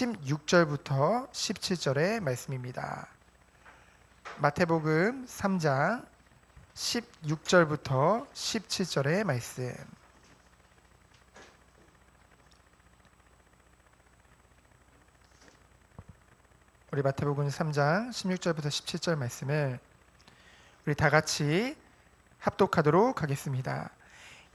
16절부터 17절의 말씀입니다. 마태복음 3장 16절부터 17절의 말씀. 우리 마태복음 3장 16절부터 17절 말씀을 우리 다 같이 합독하도록 하겠습니다.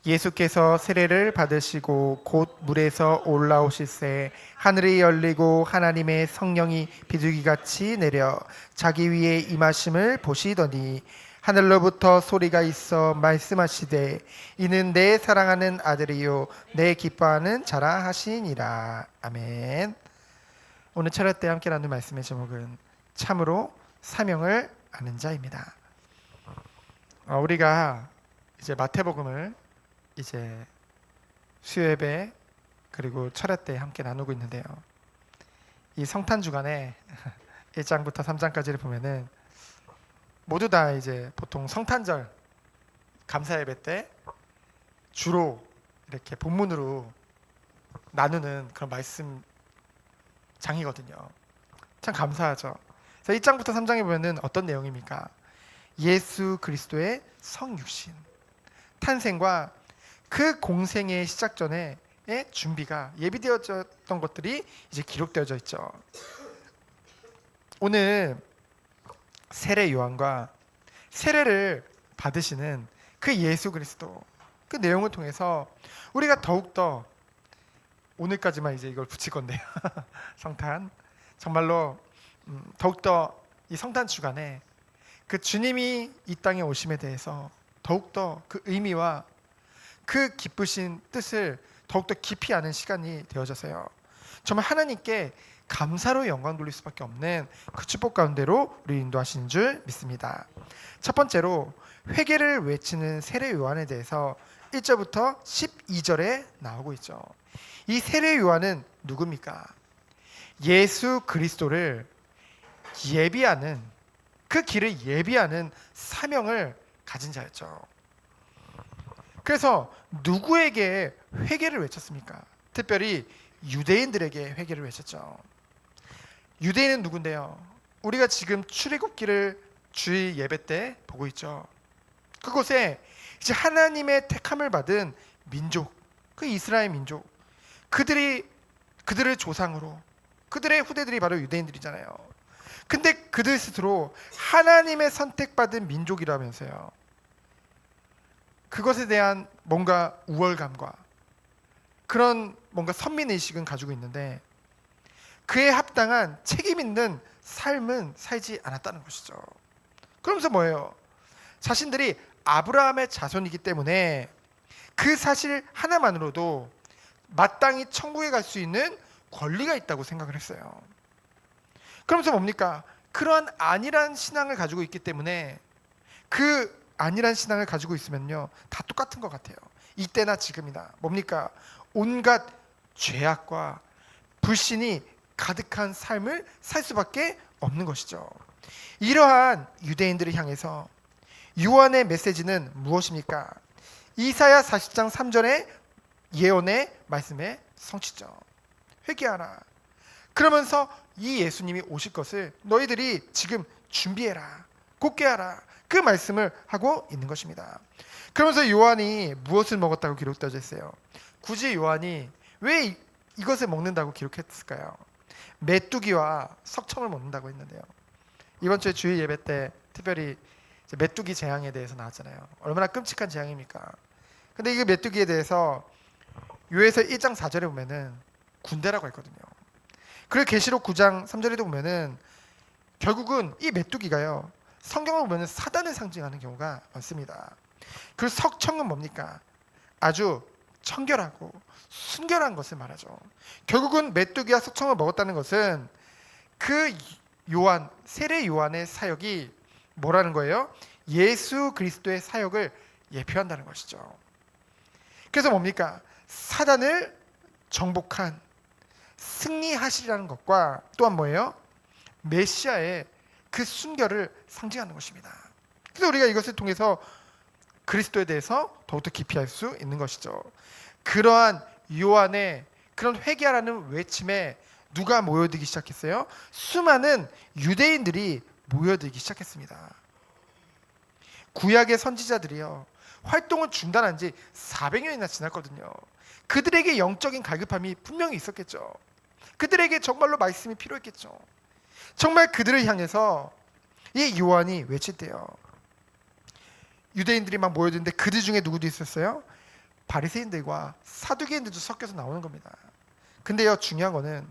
예수께서 세례를 받으시고 곧 물에서 올라오실새 하늘이 열리고 하나님의 성령이 비둘기같이 내려 자기 위에 임하심을 보시더니 하늘로부터 소리가 있어 말씀하시되 이는 내 사랑하는 아들이요 내 기뻐하는 자라 하시니라 아멘. 오늘 철학 때 함께 나눈 말씀의 제목은 참으로 사명을 아는 자입니다. 어, 우리가 이제 마태복음을 이제 수요예배 그리고 철야 때 함께 나누고 있는데요. 이 성탄 주간에 1장부터 3장까지를 보면은 모두 다 이제 보통 성탄절 감사 예배 때 주로 이렇게 본문으로 나누는 그런 말씀 장이거든요. 참 감사하죠. 자, 1장부터 3장에 보면은 어떤 내용입니까? 예수 그리스도의 성육신 탄생과 그 공생의 시작 전에 의 준비가 예비되어졌던 것들이 이제 기록되어져 있죠. 오늘 세례 요한과 세례를 받으시는 그 예수 그리스도 그 내용을 통해서 우리가 더욱더 오늘까지만 이제 이걸 붙일 건데요. 성탄 정말로 음, 더욱더 이 성탄 주간에 그 주님이 이 땅에 오심에 대해서 더욱더 그 의미와 그 기쁘신 뜻을 더욱더 깊이 아는 시간이 되어져서요. 정말 하나님께 감사로 영광 돌릴 수밖에 없는 그 축복 가운데로 우리 인도하시는 줄 믿습니다. 첫 번째로 회개를 외치는 세례 요한에 대해서 1절부터 12절에 나오고 있죠. 이 세례 요한은 누굽니까? 예수 그리스도를 예비하는 그 길을 예비하는 사명을 가진 자였죠. 그래서 누구에게 회개를 외쳤습니까? 특별히 유대인들에게 회개를 외쳤죠. 유대인은 누군데요? 우리가 지금 출애굽기를 주일 예배 때 보고 있죠. 그곳에 이제 하나님의 택함을 받은 민족, 그 이스라엘 민족, 그들이 그들을 조상으로 그들의 후대들이 바로 유대인들이잖아요. 근데 그들 스스로 하나님의 선택받은 민족이라면서요. 그것에 대한 뭔가 우월감과 그런 뭔가 선민 의식은 가지고 있는데 그에 합당한 책임 있는 삶은 살지 않았다는 것이죠. 그러면서 뭐예요? 자신들이 아브라함의 자손이기 때문에 그 사실 하나만으로도 마땅히 천국에 갈 수 있는 권리가 있다고 생각을 했어요. 그러면서 뭡니까? 그러한 안일한 신앙을 가지고 있기 때문에 그 안일한 신앙을 가지고 있으면요 다 똑같은 것 같아요. 이때나 지금이나 뭡니까? 온갖 죄악과 불신이 가득한 삶을 살 수밖에 없는 것이죠. 이러한 유대인들을 향해서 요한의 메시지는 무엇입니까? 이사야 40장 3절의 예언의 말씀의 성취죠. 회개하라. 그러면서 이 예수님이 오실 것을 너희들이 지금 준비해라. 곧게 하라. 그 말씀을 하고 있는 것입니다. 그러면서 요한이 무엇을 먹었다고 기록되어 있어요. 굳이 요한이 왜 이것을 먹는다고 기록했을까요? 메뚜기와 석청을 먹는다고 했는데요. 이번 주에 주일 예배 때 특별히 메뚜기 재앙에 대해서 나왔잖아요. 얼마나 끔찍한 재앙입니까? 근데 이 메뚜기에 대해서 요에서 1장 4절에 보면은 군대라고 했거든요. 그리고 계시록 9장 3절에도 보면은 결국은 이 메뚜기가요. 성경을 보면은 사단을 상징하는 경우가 많습니다. 그 석청은 뭡니까? 아주 청결하고 순결한 것을 말하죠. 결국은 메뚜기와 석청을 먹었다는 것은 그 요한 세례 요한의 사역이 뭐라는 거예요? 예수 그리스도의 사역을 예표한다는 것이죠. 그래서 뭡니까? 사단을 정복한 승리하시리라는 것과 또한 뭐예요? 메시아의 그 순결을 상징하는 것입니다. 그래서 우리가 이것을 통해서 그리스도에 대해서 더욱더 깊이 알수 있는 것이죠. 그러한 요한의 그런 회개하라는 외침에 누가 모여들기 시작했어요? 수많은 유대인들이 모여들기 시작했습니다. 구약의 선지자들이요. 활동을 중단한 지 400년이나 지났거든요. 그들에게 영적인 갈급함이 분명히 있었겠죠. 그들에게 정말로 말씀이 필요했겠죠. 정말 그들을 향해서 이 요한이 외칠 때요. 유대인들이 막 모여드는데 그들 중에 누구도 있었어요? 바리새인들과 사두개인들도 섞여서 나오는 겁니다. 근데요 중요한 거는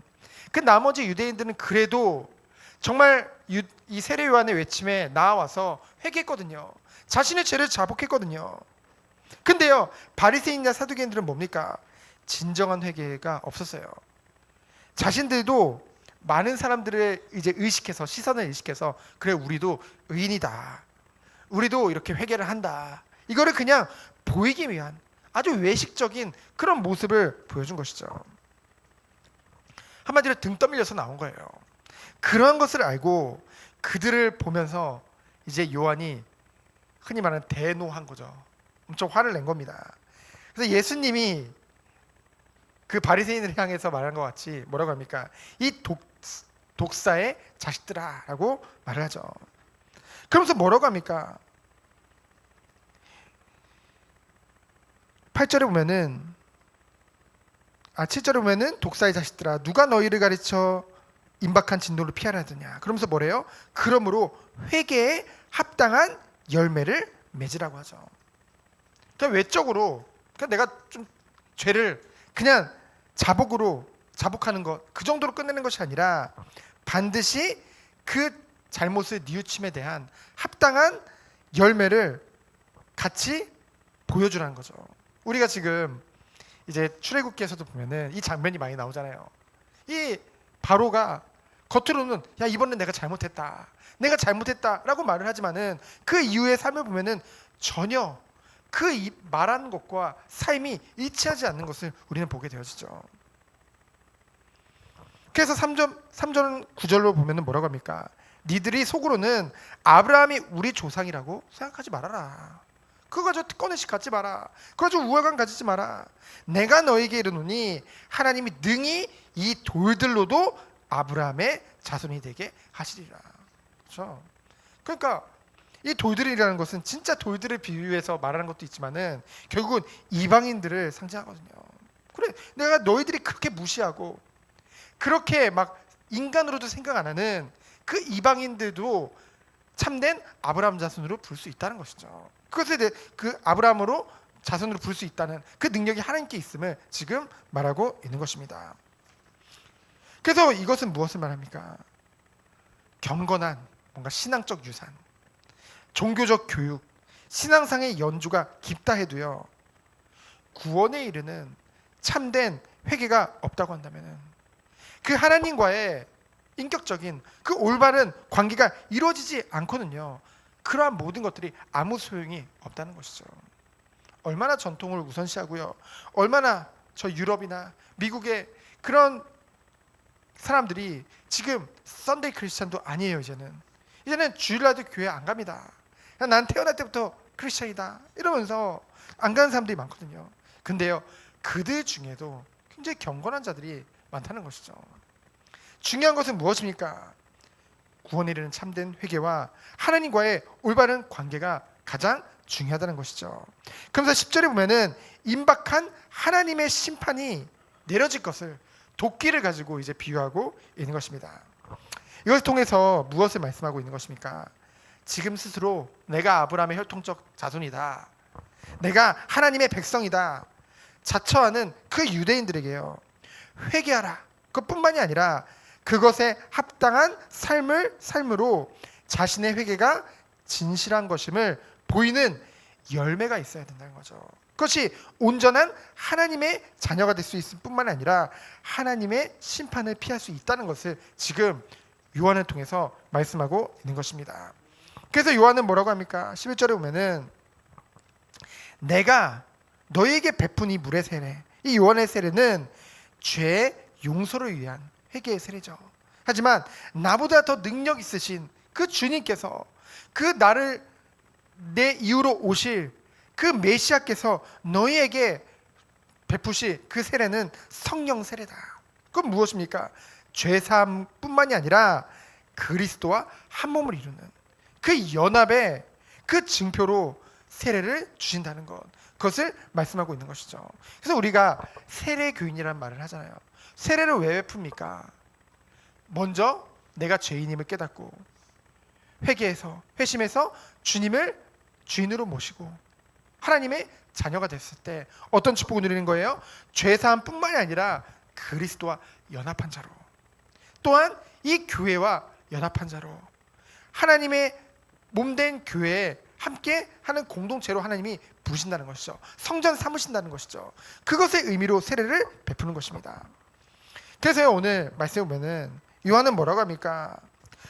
그 나머지 유대인들은 그래도 정말 유, 이 세례 요한의 외침에 나와서 회개했거든요. 자신의 죄를 자복했거든요. 근데요 바리새인이나 사두개인들은 뭡니까? 진정한 회개가 없었어요. 자신들도 많은 사람들을 이제 의식해서 시선을 의식해서 그래 우리도 의인이다. 우리도 이렇게 회개를 한다. 이거를 그냥 보이기 위한 아주 외식적인 그런 모습을 보여준 것이죠. 한마디로 등 떠밀려서 나온 거예요. 그런 것을 알고 그들을 보면서 이제 요한이 흔히 말하는 대노한 거죠. 엄청 화를 낸 겁니다. 그래서 예수님이 그 바리새인을 향해서 말한 것 같이 뭐라고 합니까? 이 독, 독사의 자식들아라고 말을 하죠. 그러면서 뭐라고 합니까? 8절에 보면은 아 7절에 보면은 독사의 자식들아 누가 너희를 가르쳐 임박한 진노를 피하라 하더냐 그러면서 뭐래요? 그러므로 회개에 합당한 열매를 맺으라고 하죠. 그러니까 외적으로 그러니까 내가 좀 죄를 그냥 자복으로 자복하는 것 그 정도로 끝내는 것이 아니라 반드시 그 잘못을 뉘우침에 대한 합당한 열매를 같이 보여주라는 거죠. 우리가 지금 이제 출애굽기에서도 보면은 이 장면이 많이 나오잖아요. 이 바로가 겉으로는 야 이번엔 내가 잘못했다, 내가 잘못했다라고 말을 하지만은 그 이후의 삶을 보면은 전혀 그 이- 말하는 것과 삶이 일치하지 않는 것을 우리는 보게 되어지죠. 그래서 3절 3절 9절로 보면은 뭐라고 합니까? 니들이 속으로는 아브라함이 우리 조상이라고 생각하지 말아라. 그거 가지고 특권의식 갖지 마라. 그거 가지고 우월감 가지지 마라. 내가 너에게 이르노니 하나님이 능히 이 돌들로도 아브라함의 자손이 되게 하시리라. 그렇죠? 그러니까 이 돌들이라는 것은 진짜 돌들을 비유해서 말하는 것도 있지만은 결국은 이방인들을 상징하거든요. 그래, 내가 너희들이 그렇게 무시하고 그렇게 막 인간으로도 생각 안 하는 그 이방인들도 참된 아브라함 자손으로 볼수 있다는 것이죠. 그것에 대해 그 아브라함으로 자손으로 볼수 있다는 그 능력이 하나님께 있음을 지금 말하고 있는 것입니다. 그래서 이것은 무엇을 말합니까? 경건한 뭔가 신앙적 유산, 종교적 교육, 신앙상의 연주가 깊다 해도요. 구원에 이르는 참된 회개가 없다고 한다면은 그 하나님과의 인격적인 그 올바른 관계가 이루어지지 않거든요. 그러한 모든 것들이 아무 소용이 없다는 것이죠. 얼마나 전통을 우선시하고요. 얼마나 저 유럽이나 미국의 그런 사람들이 지금 썬데이 크리스찬도 아니에요 이제는 이제는 주일날도 교회 안 갑니다. 난 태어날 때부터 크리스찬이다 이러면서 안 가는 사람들이 많거든요. 근데요 그들 중에도 굉장히 경건한 자들이 많다는 것이죠. 중요한 것은 무엇입니까? 구원에 이르는 참된 회개와 하나님과의 올바른 관계가 가장 중요하다는 것이죠. 그러면서 10절에 보면은 임박한 하나님의 심판이 내려질 것을 도끼를 가지고 이제 비유하고 있는 것입니다. 이것을 통해서 무엇을 말씀하고 있는 것입니까? 지금 스스로 내가 아브라함의 혈통적 자손이다. 내가 하나님의 백성이다. 자처하는 그 유대인들에게요. 회개하라. 그것뿐만이 아니라 그것에 합당한 삶을 삶으로 자신의 회개가 진실한 것임을 보이는 열매가 있어야 된다는 거죠. 그것이 온전한 하나님의 자녀가 될 수 있을 뿐만 아니라 하나님의 심판을 피할 수 있다는 것을 지금 요한을 통해서 말씀하고 있는 것입니다. 그래서 요한은 뭐라고 합니까? 11절에 보면은 내가 너에게 베푼 이 물의 세례, 이 요한의 세례는 죄 용서를 위한 회개의 세례죠. 하지만 나보다 더 능력 있으신 그 주님께서 그 나를 내 이후로 오실 그 메시아께서 너희에게 베푸실 그 세례는 성령 세례다. 그건 무엇입니까? 죄 사함뿐만이 아니라 그리스도와 한 몸을 이루는 그 연합의 그 증표로 세례를 주신다는 것 그것을 말씀하고 있는 것이죠. 그래서 우리가 세례 교인이라는 말을 하잖아요. 세례를 왜 베풉니까? 먼저 내가 죄인임을 깨닫고 회개해서 회심해서 주님을 주인으로 모시고 하나님의 자녀가 됐을 때 어떤 축복을 누리는 거예요? 죄 사함뿐만이 아니라 그리스도와 연합한 자로 또한 이 교회와 연합한 자로 하나님의 몸된 교회에 함께 하는 공동체로 하나님이 부르신다는 것이죠. 성전 삼으신다는 것이죠. 그것의 의미로 세례를 베푸는 것입니다. 그래서 오늘 말씀에 보면은 요한은 뭐라고 합니까?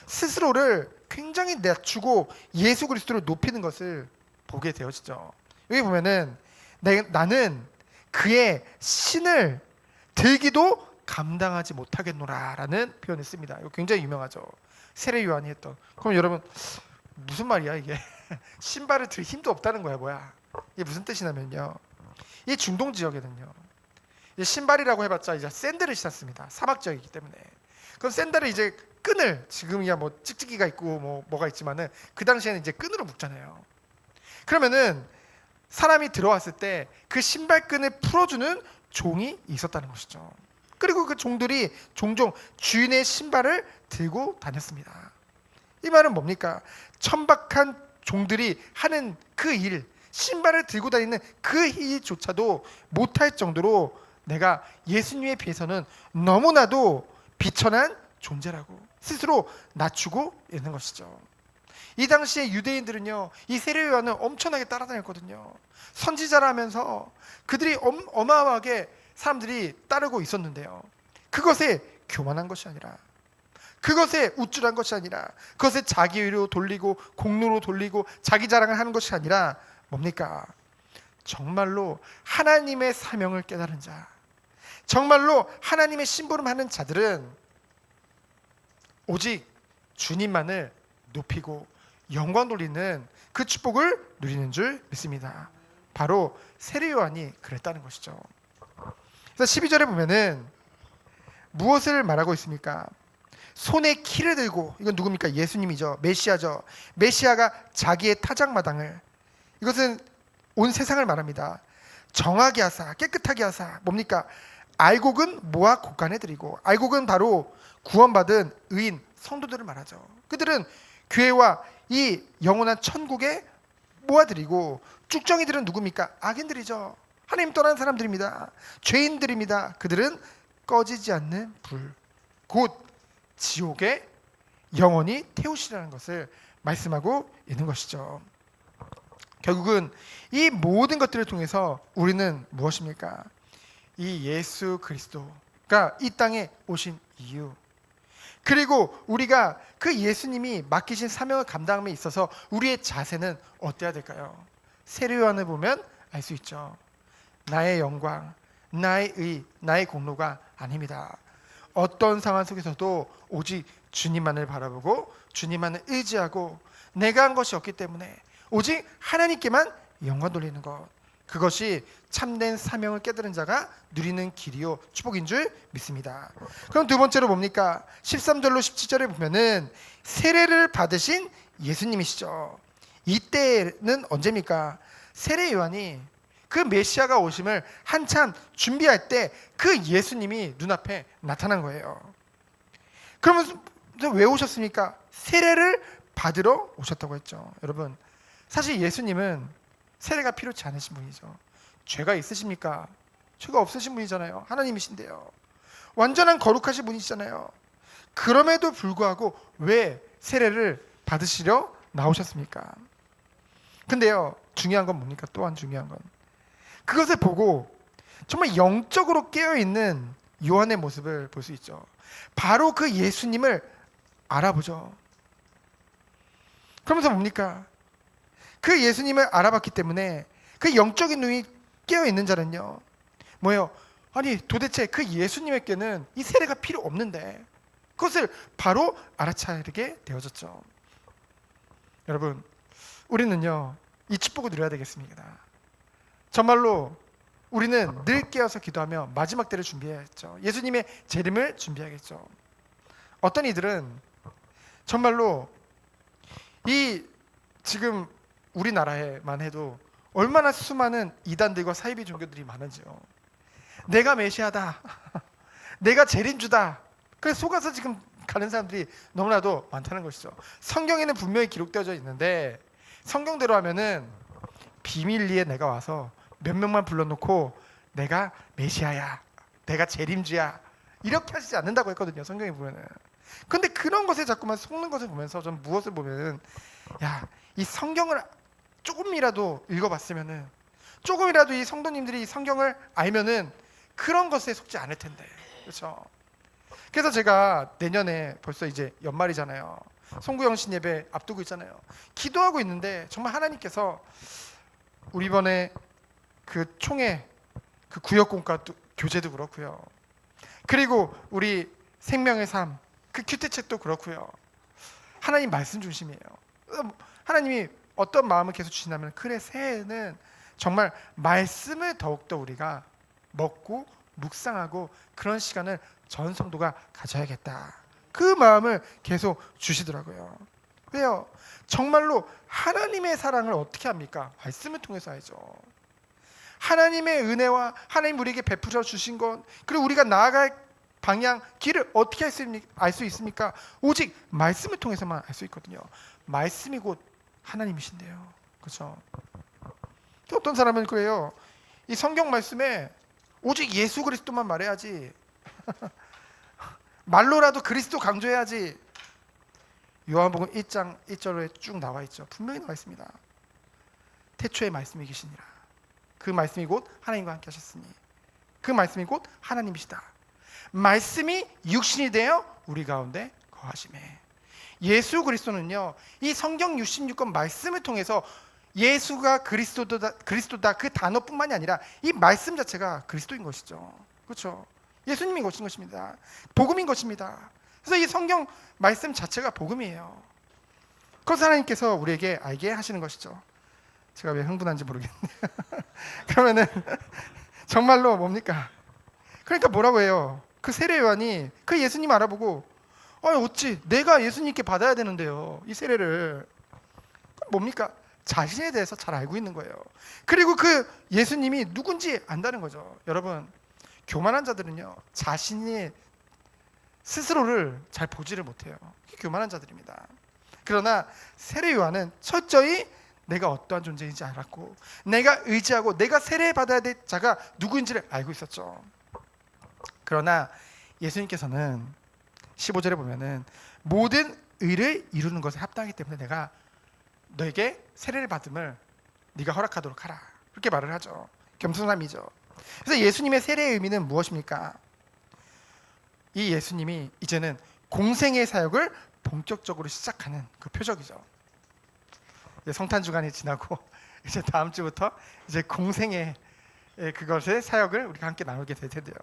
스스로를 굉장히 낮추고 예수 그리스도를 높이는 것을 보게 되어지죠. 여기 보면은 내, 나는 그의 신을 들기도 감당하지 못하겠노라라는 표현을 씁니다. 이거 굉장히 유명하죠. 세례 요한이 했던. 그럼 여러분 무슨 말이야 이게? 신발을 들 힘도 없다는 거야 뭐야? 이게 무슨 뜻이냐면요. 이 중동 지역에는요. 이제 신발이라고 해봤자 이제 샌들을 신었습니다. 사막 지역이기 때문에. 그럼 샌들을 이제 끈을 지금이야 뭐 찍찍이가 있고 뭐 뭐가 있지만은 그 당시에는 이제 끈으로 묶잖아요. 그러면은 사람이 들어왔을 때 그 신발끈을 풀어주는 종이 있었다는 것이죠. 그리고 그 종들이 종종 주인의 신발을 들고 다녔습니다. 이 말은 뭡니까? 천박한 종들이 하는 그 일, 신발을 들고 다니는 그 일조차도 못할 정도로 내가 예수님에 비해서는 너무나도 비천한 존재라고 스스로 낮추고 있는 것이죠. 이 당시에 유대인들은요, 이 세례 요한을 엄청나게 따라다녔거든요. 선지자라면서 그들이 엄, 어마어마하게 사람들이 따르고 있었는데요. 그것에 교만한 것이 아니라 그것에 우쭐한 것이 아니라 그것에 자기 의로 돌리고 공로로 돌리고 자기 자랑을 하는 것이 아니라 뭡니까? 정말로 하나님의 사명을 깨달은 자, 정말로 하나님의 심부름하는 자들은 오직 주님만을 높이고 영광 돌리는 그 축복을 누리는 줄 믿습니다. 바로 세례 요한이 그랬다는 것이죠. 그래서 12절에 보면은 무엇을 말하고 있습니까? 손에 키를 들고 이건 누굽니까? 예수님이죠. 메시아죠. 메시아가 자기의 타작마당을 이것은 온 세상을 말합니다. 정하게 하사 깨끗하게 하사 뭡니까? 알곡은 모아 곳간에 드리고 알곡은 바로 구원받은 의인 성도들을 말하죠. 그들은 교회와 이 영원한 천국에 모아드리고 쭉정이들은 누굽니까? 악인들이죠. 하나님 떠난 사람들입니다. 죄인들입니다. 그들은 꺼지지 않는 불, 곧 지옥에 영원히 태우시라는 것을 말씀하고 있는 것이죠. 결국은 이 모든 것들을 통해서 우리는 무엇입니까? 이 예수 그리스도가 이 땅에 오신 이유. 그리고 우리가 그 예수님이 맡기신 사명을 감당함에 있어서 우리의 자세는 어때야 될까요? 세례요한을 보면 알 수 있죠. 나의 영광, 나의 의, 나의 공로가 아닙니다. 어떤 상황 속에서도 오직 주님만을 바라보고 주님만을 의지하고 내가 한 것이 없기 때문에 오직 하나님께만 영광 돌리는 것. 그것이 참된 사명을 깨달은 자가 누리는 길이요 축복인 줄 믿습니다. 그럼 두 번째로 뭡니까? 13절로 17절에 보면은 세례를 받으신 예수님이시죠. 이때는 언제입니까? 세례 요한이 그 메시아가 오심을 한참 준비할 때 그 예수님이 눈앞에 나타난 거예요. 그러면 왜 오셨습니까? 세례를 받으러 오셨다고 했죠. 여러분, 사실 예수님은 세례가 필요치 않으신 분이죠. 죄가 있으십니까? 죄가 없으신 분이잖아요. 하나님이신데요. 완전한 거룩하신 분이시잖아요. 그럼에도 불구하고 왜 세례를 받으시려 나오셨습니까? 근데요, 중요한 건 뭡니까? 또한 중요한 건 그것을 보고 정말 영적으로 깨어 있는 요한의 모습을 볼 수 있죠. 바로 그 예수님을 알아보죠. 그러면서 뭡니까? 그 예수님을 알아봤기 때문에 그 영적인 눈이 깨어 있는 자는요. 뭐예요? 아니 도대체 그 예수님에게는 이 세례가 필요 없는데 그것을 바로 알아차리게 되어졌죠. 여러분, 우리는요 이 축복을 누려야 되겠습니다. 정말로 우리는 늘 깨어서 기도하며 마지막 때를 준비해야겠죠. 예수님의 재림을 준비하겠죠. 어떤 이들은 정말로 이 지금 우리나라에만 해도 얼마나 수많은 이단들과 사이비 종교들이 많은지요. 내가 메시아다. 내가 재림주다. 그래서 속아서 지금 가는 사람들이 너무나도 많다는 것이죠. 성경에는 분명히 기록되어져 있는데 성경대로 하면은 비밀리에 내가 와서 몇 명만 불러놓고 내가 메시아야, 내가 재림주야 이렇게 하시지 않는다고 했거든요. 성경에 보면은. 근데 그런 것에 자꾸만 속는 것을 보면서 전 무엇을 보면은 야 이 성경을 조금이라도 읽어봤으면은 조금이라도 이 성도님들이 이 성경을 알면은 그런 것에 속지 않을 텐데 그렇죠. 그래서 제가 내년에 벌써 이제 연말이잖아요. 송구영신 예배 앞두고 있잖아요. 기도하고 있는데 정말 하나님께서 우리 이번에 그 총회 그 구역공과 도- 교재도 그렇고요. 그리고 우리 생명의 삶 그 큐티책도 그렇고요. 하나님 말씀 중심이에요. 어, 하나님이 어떤 마음을 계속 주신다면 그래 새해에는 정말 말씀을 더욱더 우리가 먹고 묵상하고 그런 시간을 전 성도가 가져야겠다. 그 마음을 계속 주시더라고요. 왜요? 정말로 하나님의 사랑을 어떻게 합니까? 말씀을 통해서 알죠. 하나님의 은혜와 하나님 우리에게 베풀어 주신 것 그리고 우리가 나아갈 방향 길을 어떻게 알 수 있습니까? 오직 말씀을 통해서만 알 수 있거든요. 말씀이 곧 하나님이신데요. 그렇죠? 어떤 사람은 그래요. 이 성경 말씀에 오직 예수 그리스도만 말해야지. 말로라도 그리스도 강조해야지. 요한복음 1장 1절에 쭉 나와 있죠. 분명히 나와 있습니다. 태초에 말씀이 계시니라. 그 말씀이 곧 하나님과 함께 하셨으니 그 말씀이 곧 하나님이시다. 말씀이 육신이 되어 우리 가운데 거하심에 예수 그리스도는요. 이 성경 66권 말씀을 통해서 예수가 그리스도다 그리스도다 그 단어뿐만이 아니라 이 말씀 자체가 그리스도인 것이죠. 그렇죠? 예수님인 것인 것입니다. 복음인 것입니다. 그래서 이 성경 말씀 자체가 복음이에요. 그래서 하나님께서 우리에게 알게 하시는 것이죠. 제가 왜 흥분한지 모르겠네요. 그러면은 정말로 뭡니까? 그러니까 뭐라고 해요? 그 세례 요한이 그 예수님 알아보고 아 어찌 내가 예수님께 받아야 되는데요. 이 세례를 뭡니까? 자신에 대해서 잘 알고 있는 거예요. 그리고 그 예수님이 누군지 안다는 거죠. 여러분 교만한 자들은요 자신이 스스로를 잘 보지를 못해요. 교만한 자들입니다. 그러나 세례 요한은 철저히 내가 어떠한 존재인지 알았고 내가 의지하고 내가 세례 받아야 될 자가 누구인지를 알고 있었죠. 그러나 예수님께서는 15절에 보면은 모든 의를 이루는 것에 합당하기 때문에 내가 너에게 세례를 받음을 네가 허락하도록 하라. 그렇게 말을 하죠. 겸손함이죠. 그래서 예수님의 세례의 의미는 무엇입니까? 이 예수님이 이제는 공생의 사역을 본격적으로 시작하는 그 표적이죠. 성탄 주간이 지나고 이제 다음 주부터 이제 공생의 예, 그것의 사역을 우리가 함께 나누게 될 텐데요.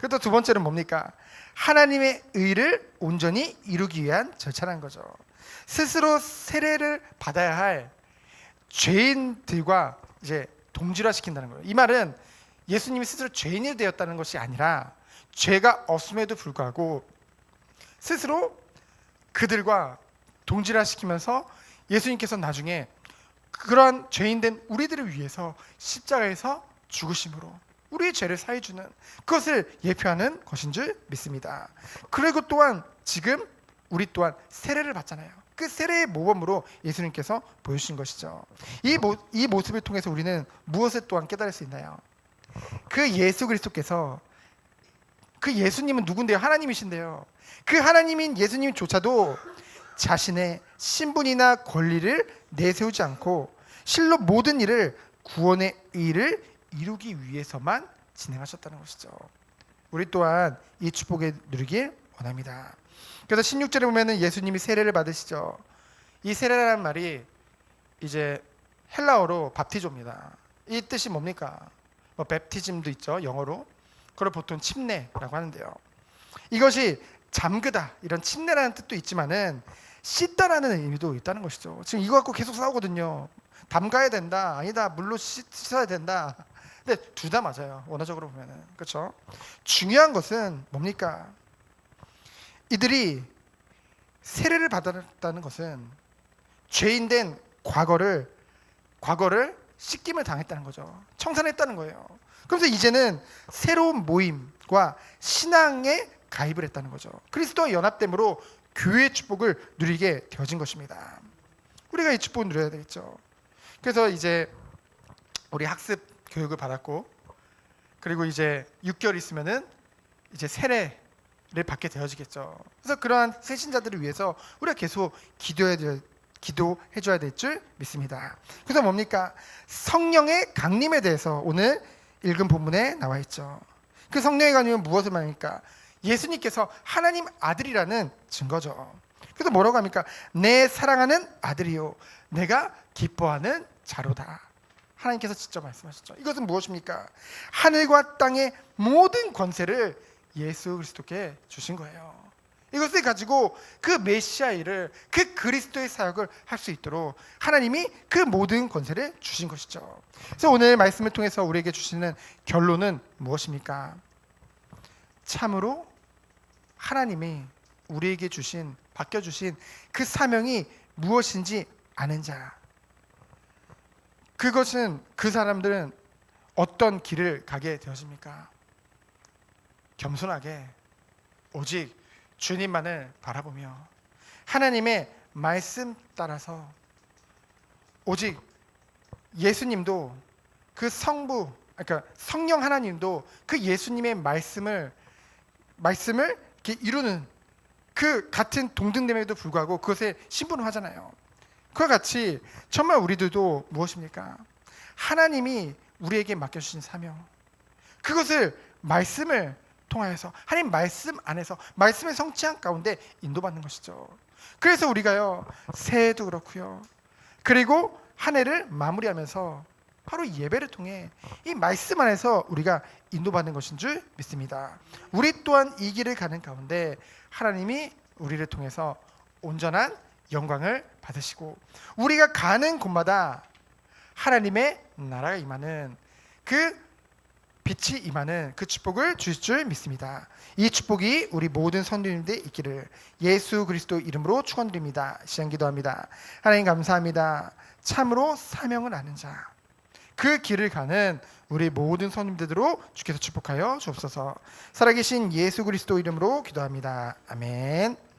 그리고 또 두 번째는 뭡니까? 하나님의 의를 온전히 이루기 위한 절차라는 거죠. 스스로 세례를 받아야 할 죄인들과 이제 동질화 시킨다는 거예요. 이 말은 예수님이 스스로 죄인이 되었다는 것이 아니라 죄가 없음에도 불구하고 스스로 그들과 동질화 시키면서 예수님께서 나중에 그러한 죄인된 우리들을 위해서 십자가에서 죽으심으로 우리의 죄를 사해 주는 그것을 예표하는 것인 줄 믿습니다. 그리고 또한 지금 우리 또한 세례를 받잖아요. 그 세례의 모범으로 예수님께서 보여주신 것이죠. 이, 모, 이 모습을 통해서 우리는 무엇을 또한 깨달을 수 있나요? 그 예수 그리스도께서 그 예수님은 누군데요? 하나님이신데요. 그 하나님인 예수님조차도 자신의 신분이나 권리를 내세우지 않고 실로 모든 일을 구원의 일을 이루기 위해서만 진행하셨다는 것이죠. 우리 또한 이 축복에 누리길 원합니다. 그래서 16절에 보면은 예수님이 세례를 받으시죠. 이 세례라는 말이 이제 헬라어로 밥티조입니다. 이 뜻이 뭡니까? 뭐 베프티즘도 있죠. 영어로. 그걸 보통 침례라고 하는데요. 이것이 잠그다 이런 침례라는 뜻도 있지만은 씻다라는 의미도 있다는 것이죠. 지금 이거 갖고 계속 싸우거든요. 담가야 된다. 아니다. 물로 씻- 씻어야 된다. 근데 둘 다 맞아요. 원어적으로 보면은. 그렇죠? 중요한 것은 뭡니까? 이들이 세례를 받았다는 것은 죄인된 과거를 과거를 씻김을 당했다는 거죠. 청산했다는 거예요. 그래서 이제는 새로운 모임과 신앙에 가입을 했다는 거죠. 그리스도와 연합됨으로 교회의 축복을 누리게 되어진 것입니다. 우리가 이 축복을 누려야 되겠죠. 그래서 이제 우리 학습 교육을 받았고 그리고 이제 6개월 있으면은 이제 세례를 받게 되어지겠죠. 그래서 그러한 새신자들을 위해서 우리가 계속 기도해야 될 기도해 줘야 될 줄 믿습니다. 그래서 뭡니까? 성령의 강림에 대해서 오늘 읽은 본문에 나와 있죠. 그 성령의 강림은 무엇을 말합니까? 예수님께서 하나님 아들이라는 증거죠. 그래서 뭐라고 합니까? 내 사랑하는 아들이요 내가 기뻐하는 자로다. 하나님께서 직접 말씀하셨죠. 이것은 무엇입니까? 하늘과 땅의 모든 권세를 예수 그리스도께 주신 거예요. 이것을 가지고 그 메시아 일을 그 그리스도의 사역을 할 수 있도록 하나님이 그 모든 권세를 주신 것이죠. 그래서 오늘 말씀을 통해서 우리에게 주시는 결론은 무엇입니까? 참으로 하나님이 우리에게 주신 바뀌어 주신 그 사명이 무엇인지 아는 자. 그것은 그 사람들은 어떤 길을 가게 되었습니까? 겸손하게 오직 주님만을 바라보며 하나님의 말씀 따라서 오직 예수님도 그 성부 그러니까 성령 하나님도 그 예수님의 말씀을 말씀을 이렇게 이루는 그 같은 동등됨에도 불구하고 그것에 신분을 하잖아요. 그와 같이 정말 우리들도 무엇입니까? 하나님이 우리에게 맡겨주신 사명 그것을 말씀을 통하여서 하나님 말씀 안에서 말씀의 성취한 가운데 인도받는 것이죠. 그래서 우리가요 새해도 그렇고요. 그리고 한 해를 마무리하면서 바로 예배를 통해 이 말씀 안에서 우리가 인도받는 것인 줄 믿습니다. 우리 또한 이 길을 가는 가운데 하나님이 우리를 통해서 온전한 영광을 받으시고 우리가 가는 곳마다 하나님의 나라가 임하는 그 빛이 임하는 그 축복을 주실 줄 믿습니다. 이 축복이 우리 모든 선교인들 있기를 예수 그리스도 이름으로 축원드립니다. 시간 기도합니다. 하나님 감사합니다. 참으로 사명을 아는 자. 그 길을 가는 우리 모든 선임들로 주께서 축복하여 주옵소서. 살아계신 예수 그리스도 이름으로 기도합니다. 아멘.